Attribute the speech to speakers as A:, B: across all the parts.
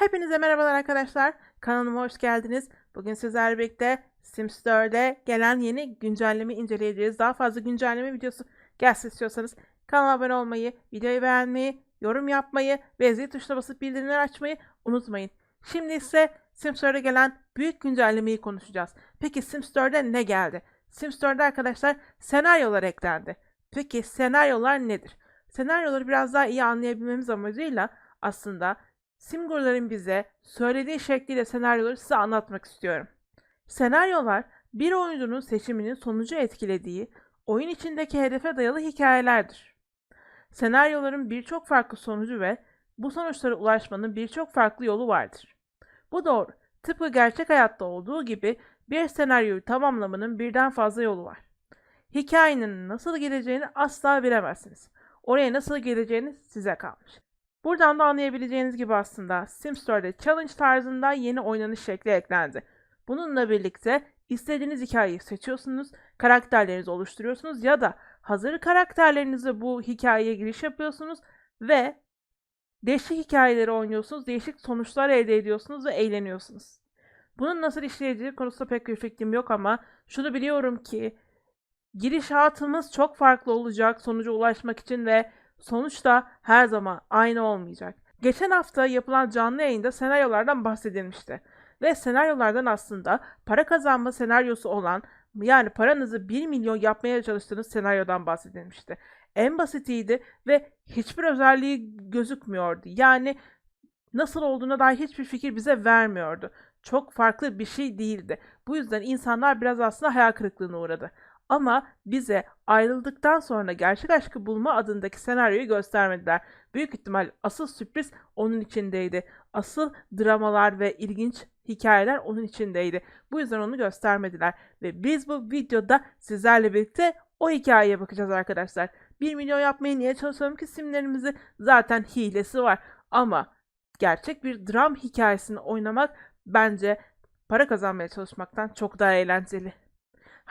A: Hepinize merhabalar arkadaşlar. Kanalıma hoş geldiniz. Bugün sizlerle birlikte Sims 4'e gelen yeni güncelleme inceleyeceğiz. Daha fazla güncelleme videosu gelsin istiyorsanız kanala abone olmayı, videoyu beğenmeyi, yorum yapmayı ve zil tuşuna basıp bildirimleri açmayı unutmayın. Şimdi ise Sims 4'e gelen büyük güncellemeyi konuşacağız. Peki Sims 4'e ne geldi? Sims 4'e arkadaşlar senaryolar eklendi. Peki senaryolar nedir? Senaryoları biraz daha iyi anlayabilmemiz amacıyla aslında Simgur'ların bize söylediği şekliyle senaryoları size anlatmak istiyorum. Senaryolar bir oyuncunun seçiminin sonucu etkilediği oyun içindeki hedefe dayalı hikayelerdir. Senaryoların birçok farklı sonucu ve bu sonuçlara ulaşmanın birçok farklı yolu vardır. Bu doğru. Tıpkı gerçek hayatta olduğu gibi bir senaryoyu tamamlamanın birden fazla yolu var. Hikayenin nasıl geleceğini asla bilemezsiniz. Oraya nasıl geleceğini size kalmış. Buradan da anlayabileceğiniz gibi aslında Sims 4'e challenge tarzında yeni oynanış şekli eklendi. Bununla birlikte istediğiniz hikayeyi seçiyorsunuz, karakterlerinizi oluşturuyorsunuz ya da hazır karakterlerinizi bu hikayeye giriş yapıyorsunuz ve değişik hikayeleri oynuyorsunuz, değişik sonuçlar elde ediyorsunuz ve eğleniyorsunuz. Bunun nasıl işleyeceği konusunda pek bir fikrim yok ama şunu biliyorum ki girişatımız çok farklı olacak sonuca ulaşmak için ve sonuç da her zaman aynı olmayacak. Geçen hafta yapılan canlı yayında senaryolardan bahsedilmişti. Ve senaryolardan aslında para kazanma senaryosu olan yani paranızı 1 milyon yapmaya çalıştığınız senaryodan bahsedilmişti. En basitiydi ve hiçbir özelliği gözükmüyordu. Yani nasıl olduğuna dair hiçbir fikir bize vermiyordu. Çok farklı bir şey değildi. Bu yüzden insanlar biraz aslında hayal kırıklığına uğradı. Ama bize ayrıldıktan sonra gerçek aşkı bulma adındaki senaryoyu göstermediler. Büyük ihtimal asıl sürpriz onun içindeydi. Asıl dramalar ve ilginç hikayeler onun içindeydi. Bu yüzden onu göstermediler. Ve biz bu videoda sizlerle birlikte o hikayeye bakacağız arkadaşlar. 1 milyon yapmaya niye çalışalım ki simlerimizi zaten hilesi var. Ama gerçek bir dram hikayesini oynamak bence para kazanmaya çalışmaktan çok daha eğlenceli.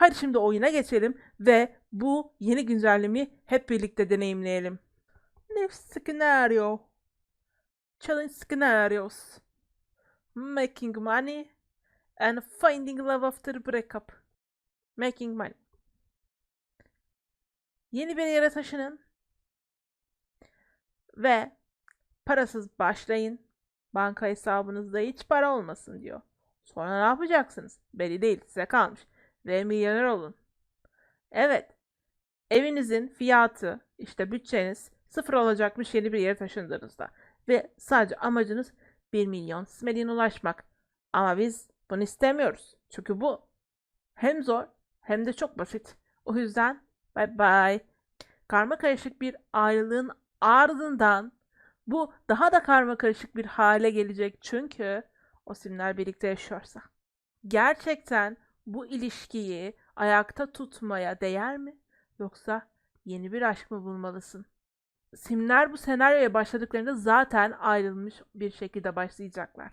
A: Hadi şimdi oyuna geçelim ve bu yeni güncellemeyi hep birlikte deneyimleyelim. Next scenario. Challenge scenarios. Making money and finding love after breakup. Making money. Yeni bir yere taşının ve parasız başlayın. Banka hesabınızda hiç para olmasın diyor. Sonra ne yapacaksınız? Belli değil, size kalmış ve milyoner olun. Evet, evinizin fiyatı, işte bütçeniz sıfır olacakmış yeni bir yere taşındığınızda. Ve sadece amacınız 1 milyon smelin ulaşmak. Ama biz bunu istemiyoruz. Çünkü bu hem zor hem de çok basit. O yüzden bye bye. Karma karışık bir ayrılığın ardından bu daha da karma karışık bir hale gelecek çünkü o simler birlikte yaşıyorsa. Gerçekten bu ilişkiyi ayakta tutmaya değer mi? Yoksa yeni bir aşk mı bulmalısın? Simler bu senaryoya başladıklarında zaten ayrılmış bir şekilde başlayacaklar.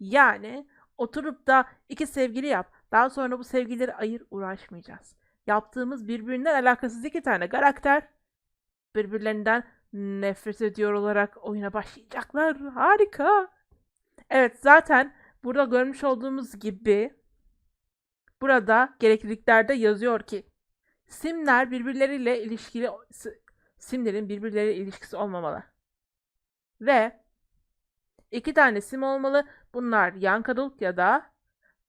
A: Yani oturup da iki sevgili yap. Daha sonra bu sevgilileri ayır uğraşmayacağız. Yaptığımız birbirinden alakasız iki tane karakter birbirlerinden nefret ediyor olarak oyuna başlayacaklar. Harika. Evet zaten burada görmüş olduğumuz gibi Burada gerekliliklerde yazıyor ki simler birbirleriyle ilişkili simlerin birbirleriyle ilişkisi olmamalı. Ve iki tane sim olmalı. Bunlar young adult ya da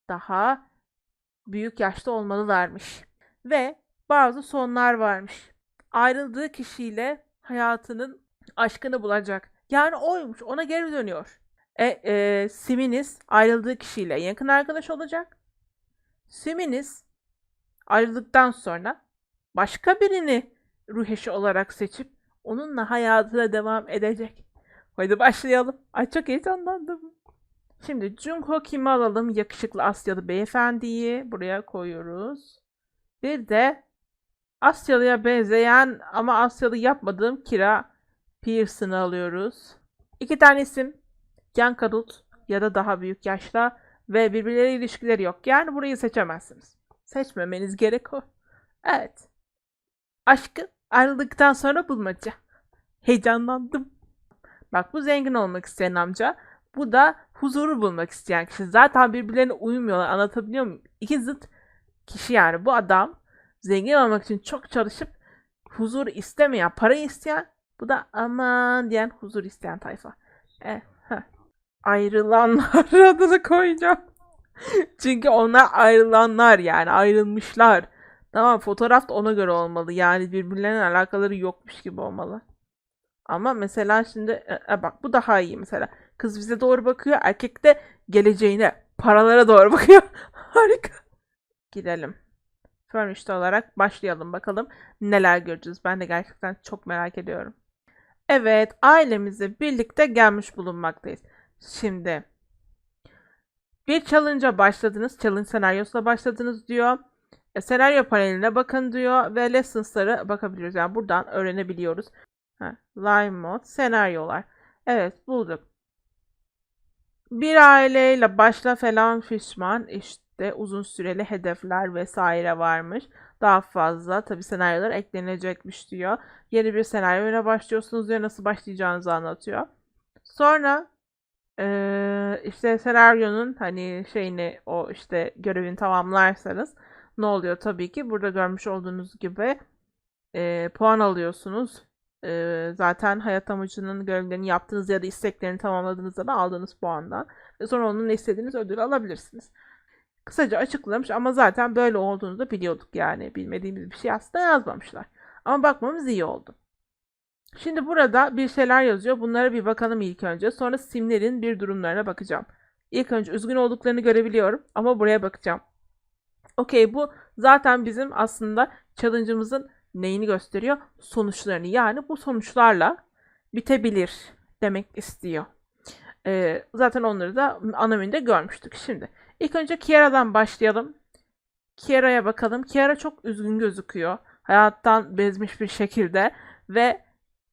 A: daha büyük yaşta olmalılarmış. Ve bazı sonlar varmış. Ayrıldığı kişiyle hayatının aşkını bulacak. Yani oymuş ona geri dönüyor. E, e, siminiz ayrıldığı kişiyle yakın arkadaş olacak. Siminiz ayrıldıktan sonra başka birini ruh eşi olarak seçip onunla hayatına devam edecek. Hadi başlayalım. Ay çok heyecanlandım. Şimdi Jungho Kim'i alalım. Yakışıklı Asyalı beyefendiyi buraya koyuyoruz. Bir de Asyalı'ya benzeyen ama Asyalı yapmadığım Kira Pearson'ı alıyoruz. İki tane isim. Young Adult ya da daha büyük yaşta ve birbirleriyle ilişkileri yok. Yani burayı seçemezsiniz. Seçmemeniz gerek o. Evet. Aşkı ayrıldıktan sonra bulmaca. Heyecanlandım. Bak bu zengin olmak isteyen amca. Bu da huzuru bulmak isteyen kişi. Zaten birbirlerine uymuyorlar. Anlatabiliyor muyum? İki zıt kişi yani. Bu adam zengin olmak için çok çalışıp huzur istemeyen, para isteyen. Bu da aman diyen huzur isteyen tayfa. Heh. Ayrılanlar adını koyacağım. Çünkü onlar ayrılanlar yani ayrılmışlar. Tamam fotoğraf da ona göre olmalı. Yani birbirlerine alakaları yokmuş gibi olmalı. Ama mesela şimdi e, e, bak bu daha iyi mesela. Kız bize doğru bakıyor. Erkek de geleceğine, paralara doğru bakıyor. Harika. Gidelim. Furnished olarak başlayalım bakalım neler göreceğiz. Ben de gerçekten çok merak ediyorum. Evet, ailemizle birlikte gelmiş bulunmaktayız. Şimdi bir challenge'a başladınız. Challenge senaryosuna başladınız diyor. E, senaryo paneline bakın diyor ve lessons'lara bakabiliyoruz. Yani buradan öğrenebiliyoruz. Ha, live mod, senaryolar. Evet bulduk. Bir aileyle başla falan fişman işte uzun süreli hedefler vesaire varmış. Daha fazla tabi senaryolar eklenecekmiş diyor. Yeni bir senaryoyla başlıyorsunuz diyor. Nasıl başlayacağınızı anlatıyor. Sonra eee, işte senaryonun hani şeyini o işte görevini tamamlarsanız ne oluyor tabii ki burada görmüş olduğunuz gibi eee, puan alıyorsunuz. Eee, zaten hayat amacının görevlerini yaptığınız ya da isteklerini tamamladığınızda da aldığınız puandan ve sonra onunla istediğiniz ödülü alabilirsiniz. Kısaca açıklamış ama zaten böyle olduğunu da biliyorduk yani. Bilmediğimiz bir şey aslında yazmamışlar. Ama bakmamız iyi oldu. Şimdi burada bir şeyler yazıyor. Bunlara bir bakalım ilk önce. Sonra simlerin bir durumlarına bakacağım. İlk önce üzgün olduklarını görebiliyorum ama buraya bakacağım. Okey bu zaten bizim aslında challenge'ımızın neyini gösteriyor? Sonuçlarını. Yani bu sonuçlarla bitebilir demek istiyor. Ee, zaten onları da ana menüde görmüştük. Şimdi ilk önce Kiara'dan başlayalım. Kiara'ya bakalım. Kiara çok üzgün gözüküyor. Hayattan bezmiş bir şekilde ve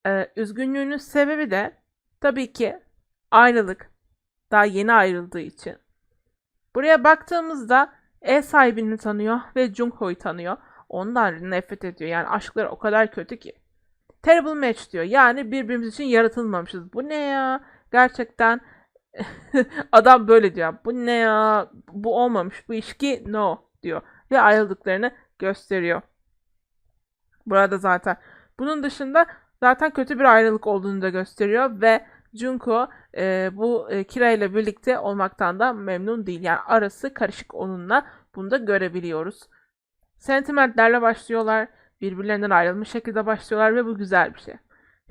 A: e, üzgünlüğünün sebebi de tabii ki ayrılık. Daha yeni ayrıldığı için. Buraya baktığımızda ev sahibini tanıyor ve Jungho'yu tanıyor. Ondan nefret ediyor. Yani aşkları o kadar kötü ki. Terrible match diyor. Yani birbirimiz için yaratılmamışız. Bu ne ya? Gerçekten adam böyle diyor. Bu ne ya? Bu olmamış. Bu ilişki no diyor. Ve ayrıldıklarını gösteriyor. Burada zaten. Bunun dışında zaten kötü bir ayrılık olduğunu da gösteriyor ve Junko e, bu e, Kira ile birlikte olmaktan da memnun değil. Yani arası karışık onunla. Bunu da görebiliyoruz. Sentimentlerle başlıyorlar. Birbirlerinden ayrılmış şekilde başlıyorlar ve bu güzel bir şey.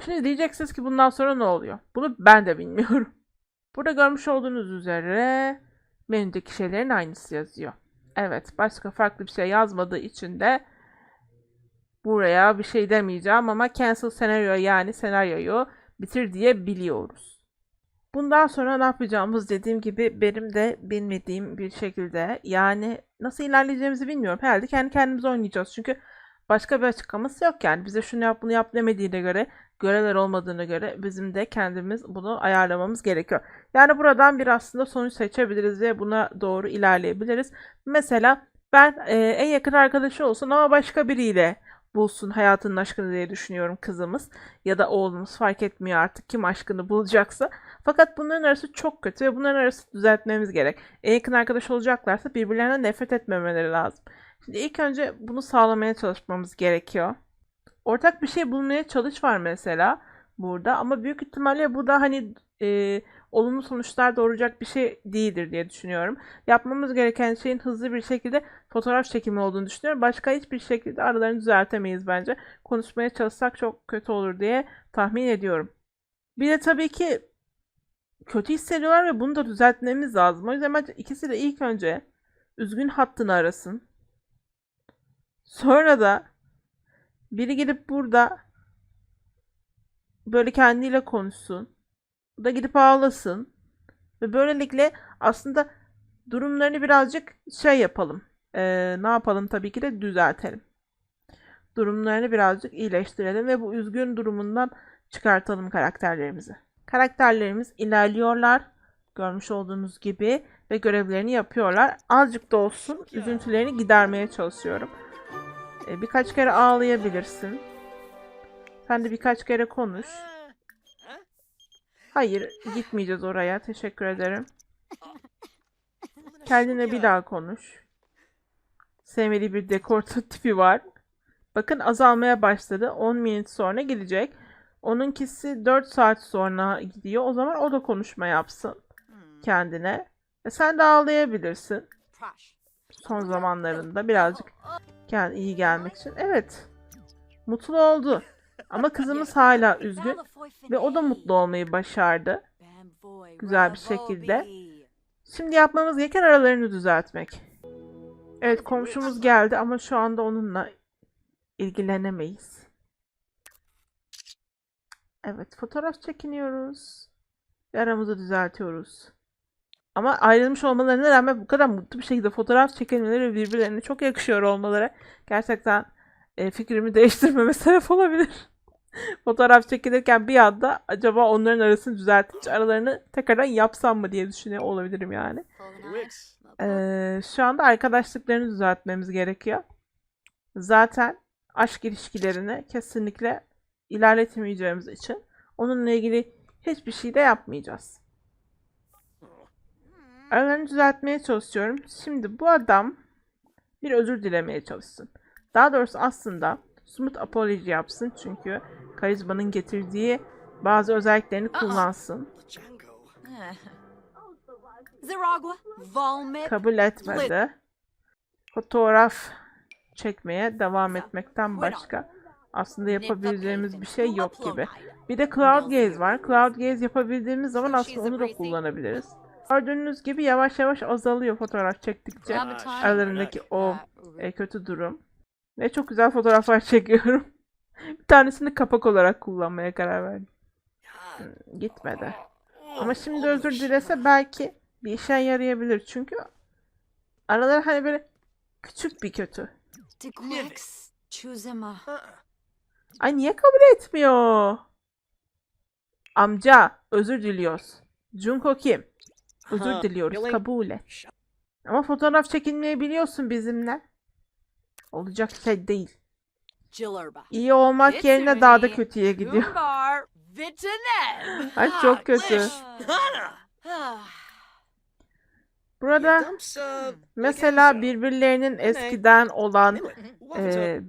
A: Şimdi diyeceksiniz ki bundan sonra ne oluyor? Bunu ben de bilmiyorum. Burada görmüş olduğunuz üzere menüdeki şeylerin aynısı yazıyor. Evet, başka farklı bir şey yazmadığı için de buraya bir şey demeyeceğim ama cancel senaryo yani senaryoyu bitir diye biliyoruz. Bundan sonra ne yapacağımız dediğim gibi benim de bilmediğim bir şekilde yani nasıl ilerleyeceğimizi bilmiyorum. Herhalde kendi kendimize oynayacağız. Çünkü başka bir açıklaması yok yani. Bize şunu yap bunu yap demediğine göre görevler olmadığına göre bizim de kendimiz bunu ayarlamamız gerekiyor. Yani buradan bir aslında sonuç seçebiliriz ve buna doğru ilerleyebiliriz. Mesela ben e, en yakın arkadaşı olsun ama başka biriyle bulsun hayatının aşkını diye düşünüyorum kızımız ya da oğlumuz fark etmiyor artık kim aşkını bulacaksa. Fakat bunların arası çok kötü ve bunların arası düzeltmemiz gerek. En yakın arkadaş olacaklarsa birbirlerine nefret etmemeleri lazım. Şimdi ilk önce bunu sağlamaya çalışmamız gerekiyor. Ortak bir şey bulmaya çalış var mesela burada ama büyük ihtimalle bu da hani e, olumlu sonuçlar doğuracak bir şey değildir diye düşünüyorum. Yapmamız gereken şeyin hızlı bir şekilde fotoğraf çekimi olduğunu düşünüyorum. Başka hiçbir şekilde aralarını düzeltemeyiz bence. Konuşmaya çalışsak çok kötü olur diye tahmin ediyorum. Bir de tabii ki kötü hissediyorlar ve bunu da düzeltmemiz lazım. O yüzden bence ikisi de ilk önce üzgün hattını arasın. Sonra da biri gidip burada böyle kendiyle konuşsun. Da gidip ağlasın. Ve böylelikle aslında durumlarını birazcık şey yapalım. Ee, ne yapalım tabii ki de düzeltelim. Durumlarını birazcık iyileştirelim ve bu üzgün durumundan çıkartalım karakterlerimizi. Karakterlerimiz ilerliyorlar. Görmüş olduğunuz gibi ve görevlerini yapıyorlar. Azıcık da olsun üzüntülerini gidermeye çalışıyorum. Ee, birkaç kere ağlayabilirsin. Sen de birkaç kere konuş. Hayır, gitmeyeceğiz oraya. Teşekkür ederim. Kendine bir daha konuş. Sevmediği bir dekor tipi var. Bakın azalmaya başladı. 10 minut sonra gidecek. Onunkisi 4 saat sonra gidiyor. O zaman o da konuşma yapsın kendine. E sen de ağlayabilirsin son zamanlarında birazcık gel iyi gelmek için. Evet. Mutlu oldu. Ama kızımız hala üzgün ve o da mutlu olmayı başardı.
B: Güzel bir şekilde.
A: Şimdi yapmamız gereken aralarını düzeltmek. Evet komşumuz geldi ama şu anda onunla ilgilenemeyiz. Evet fotoğraf çekiniyoruz. Ve aramızı düzeltiyoruz. Ama ayrılmış olmalarına rağmen bu kadar mutlu bir şekilde fotoğraf çekilmeleri ve birbirlerine çok yakışıyor olmaları gerçekten e, fikrimi değiştirmeme sebep olabilir. fotoğraf çekilirken bir anda acaba onların arasını düzeltip aralarını tekrardan yapsam mı diye düşünüyor olabilirim yani. Ee, şu anda arkadaşlıklarını düzeltmemiz gerekiyor. Zaten aşk ilişkilerini kesinlikle ilerletemeyeceğimiz için onunla ilgili hiçbir şey de yapmayacağız. Aralarını düzeltmeye çalışıyorum. Şimdi bu adam bir özür dilemeye çalışsın. Daha doğrusu aslında smooth apology yapsın çünkü karizmanın getirdiği bazı özelliklerini kullansın. Kabul etmedi. Fotoğraf çekmeye devam etmekten başka aslında yapabileceğimiz bir şey yok gibi. Bir de Cloud Gaze var. Cloud Gaze yapabildiğimiz zaman aslında onu da kullanabiliriz. Gördüğünüz gibi yavaş yavaş azalıyor fotoğraf çektikçe aralarındaki o e, kötü durum. Ve çok güzel fotoğraflar çekiyorum. bir tanesini kapak olarak kullanmaya karar verdim. Hmm, Gitmedi. Ama şimdi özür dilese belki bir işe yarayabilir. Çünkü araları hani böyle küçük bir kötü. Ay niye kabul etmiyor? Amca özür diliyoruz. Junko kim? Özür diliyoruz. Kabul et. Ama fotoğraf çekinmeyi biliyorsun bizimle. Olacak şey değil. İyi olmak yerine daha da kötüye gidiyor. Ay çok kötü. Burada
C: Dumpsa,
A: mesela birbirlerinin eskiden olan e,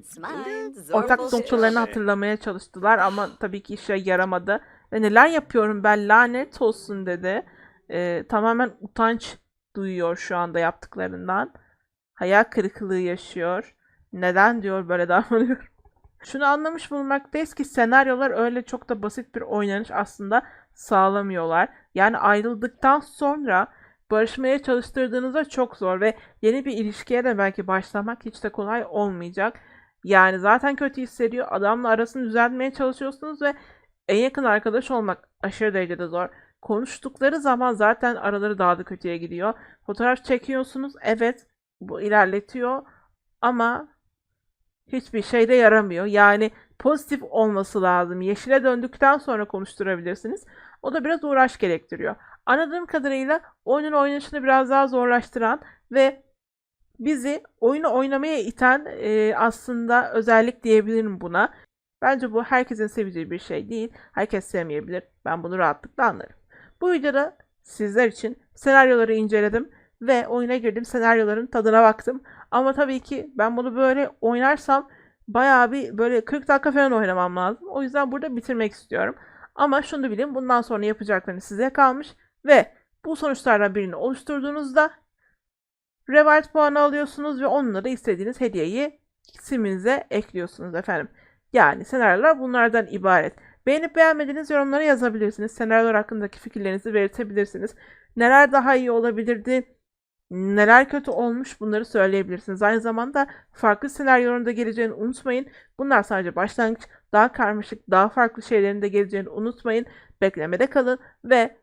A: ortak noktalarını hatırlamaya çalıştılar ama tabii ki işe yaramadı. Ve neler yapıyorum ben lanet olsun dedi. E, tamamen utanç duyuyor şu anda yaptıklarından. Hayal kırıklığı yaşıyor. Neden diyor böyle davranıyorum. Şunu anlamış bulunmaktayız ki senaryolar öyle çok da basit bir oynanış aslında sağlamıyorlar. Yani ayrıldıktan sonra barışmaya çalıştırdığınızda çok zor ve yeni bir ilişkiye de belki başlamak hiç de kolay olmayacak. Yani zaten kötü hissediyor. Adamla arasını düzeltmeye çalışıyorsunuz ve en yakın arkadaş olmak aşırı derecede zor. Konuştukları zaman zaten araları daha da kötüye gidiyor. Fotoğraf çekiyorsunuz. Evet bu ilerletiyor ama hiçbir şeyde yaramıyor. Yani pozitif olması lazım. Yeşile döndükten sonra konuşturabilirsiniz. O da biraz uğraş gerektiriyor. Anladığım kadarıyla oyunun oynanışını biraz daha zorlaştıran ve bizi oyunu oynamaya iten e, aslında özellik diyebilirim buna. Bence bu herkesin seveceği bir şey değil. Herkes sevmeyebilir. Ben bunu rahatlıkla anlarım. Bu videoda sizler için senaryoları inceledim ve oyuna girdim. Senaryoların tadına baktım. Ama tabii ki ben bunu böyle oynarsam bayağı bir böyle 40 dakika falan oynamam lazım. O yüzden burada bitirmek istiyorum. Ama şunu bilin bundan sonra yapacaklarınız size kalmış ve bu sonuçlardan birini oluşturduğunuzda reward puanı alıyorsunuz ve onunla da istediğiniz hediyeyi siminize ekliyorsunuz efendim. Yani senaryolar bunlardan ibaret. Beğenip beğenmediğiniz yorumlara yazabilirsiniz. Senaryolar hakkındaki fikirlerinizi belirtebilirsiniz. Neler daha iyi olabilirdi, neler kötü olmuş bunları söyleyebilirsiniz. Aynı zamanda farklı senaryoların da geleceğini unutmayın. Bunlar sadece başlangıç. Daha karmaşık, daha farklı şeylerin de geleceğini unutmayın. Beklemede kalın ve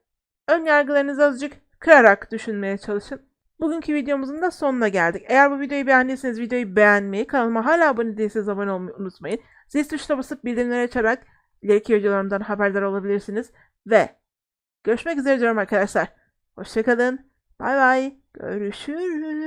A: ön yargılarınızı azıcık kırarak düşünmeye çalışın. Bugünkü videomuzun da sonuna geldik. Eğer bu videoyu beğendiyseniz videoyu beğenmeyi, kanalıma hala abone değilseniz abone olmayı unutmayın. Zil tuşuna basıp bildirimleri açarak ileriki videolarımdan haberdar olabilirsiniz. Ve görüşmek üzere diyorum arkadaşlar. Hoşçakalın. Bay bay. Görüşürüz.